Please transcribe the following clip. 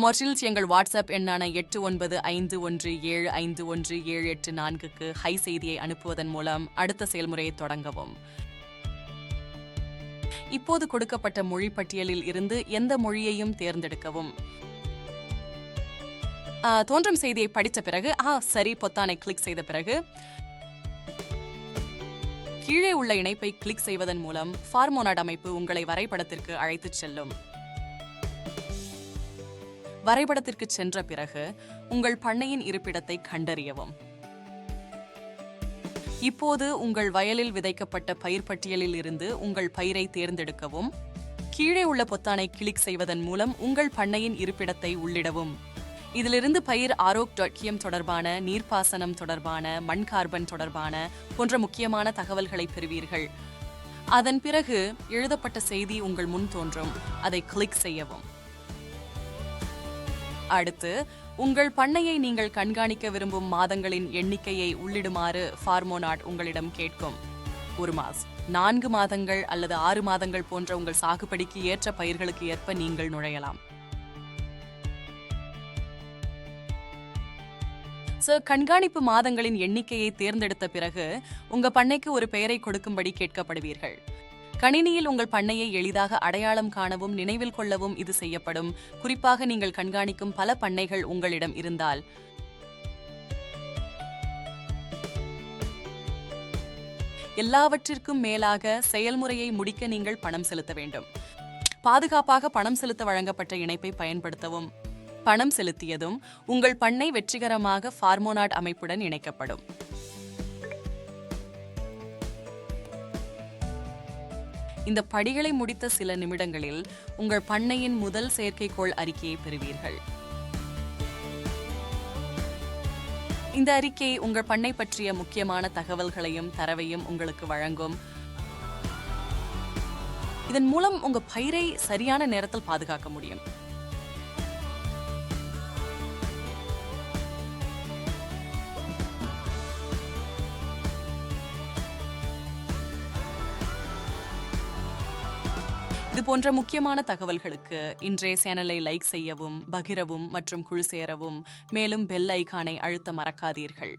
மொரில்ஸ் எங்கள் வாட்ஸ்அப் எண்ணான எட்டு ஒன்பது ஐந்து ஒன்று ஏழு ஐந்து ஒன்று ஏழு எட்டு நான்குக்கு ஹை செய்தியை அனுப்புவதன் மூலம் அடுத்த செயல்முறையை தொடங்கவும். இப்போது கொடுக்கப்பட்ட மொழி பட்டியலில் இருந்து எந்த மொழியையும் தேர்ந்தெடுக்கவும். தோன்றும் செய்தியை படித்த பிறகு ஆ சரி பொத்தானை கிளிக் செய்த பிறகு கீழே உள்ள இணைப்பை கிளிக் செய்வதன் மூலம் ஃபார்மோனாட் அமைப்பு உங்களை வரைபடத்திற்கு அழைத்துச் செல்லும். வரைபடத்திற்கு சென்ற பிறகு உங்கள் பண்ணையின் இருப்பிடத்தை கண்டறியவும். இப்போது உங்கள் வயலில் விதைக்கப்பட்ட பயிர் பட்டியலில் இருந்து உங்கள் பயிரை தேர்ந்தெடுக்கவும் கீழே உள்ள பொத்தானை கிளிக் செய்வதன் மூலம் உங்கள் பண்ணையின் இருப்பிடத்தை உள்ளிடவும். இதிலிருந்து பயிர் ஆரோக் ஆரோக்.கியம் தொடர்பான நீர்ப்பாசனம் தொடர்பான மண் கார்பன் தொடர்பான போன்ற முக்கியமான தகவல்களை பெறுவீர்கள். அதன் பிறகு எழுதப்பட்ட செய்தி உங்கள் முன் தோன்றும். அதை கிளிக் செய்யவும். அடுத்து உங்கள் பண்ணையை நீங்கள் கண்காணிக்க விரும்பும் மாதங்களின் எண்ணிக்கையை உள்ளிடுமாறு ஃபார்மோனாட் உங்களிடம் கேட்கும். ஒரு மாஸ் நான்கு மாதங்கள் அல்லது ஆறு மாதங்கள் போன்ற உங்கள் சாகுபடிக்கு ஏற்ற பயிர்களுக்கு ஏற்ப நீங்கள் நுழையலாம். சோ கண்காணிப்பு மாதங்களின் எண்ணிக்கையை தேர்ந்தெடுத்த பிறகு உங்க பண்ணைக்கு ஒரு பெயரை கொடுக்கும்படி கேட்கப்படுவீர்கள். கணினியில் உங்கள் பண்ணையை எளிதாக அடையாளம் காணவும் நினைவில் கொள்ளவும் இது செய்யப்படும். குறிப்பாக நீங்கள் கண்காணிக்கும் பல பண்ணைகள் உங்களிடம் இருந்தால். எல்லாவற்றிற்கும் மேலாக செயல்முறையை முடிக்க நீங்கள் பணம் செலுத்த வேண்டும். பாதுகாப்பாக பணம் செலுத்த வழங்கப்பட்ட இணைப்பை பயன்படுத்தவும். பணம் செலுத்தியதும் உங்கள் பண்ணை வெற்றிகரமாக ஃபார்மோனாட் அமைப்புடன் இணைக்கப்படும். இந்த படிகளை முடித்த சில நிமிடங்களில் உங்கள் பண்ணையின் முதல் செயற்கைக்கோள் அறிக்கையை பெறுவீர்கள். இந்த அறிக்கை உங்கள் பண்ணை பற்றிய முக்கியமான தகவல்களையும் தரவையும் உங்களுக்கு வழங்கும். இதன் மூலம் உங்க பயிரை சரியான நேரத்தில் பாதுகாக்க முடியும். இது போன்ற முக்கியமான தகவல்களுக்கு இன்றைய சேனலை லைக் செய்யவும் பகிரவும் மற்றும் குழு சேரவும் மேலும் பெல் ஐகானை அழுத்த மறக்காதீர்கள்.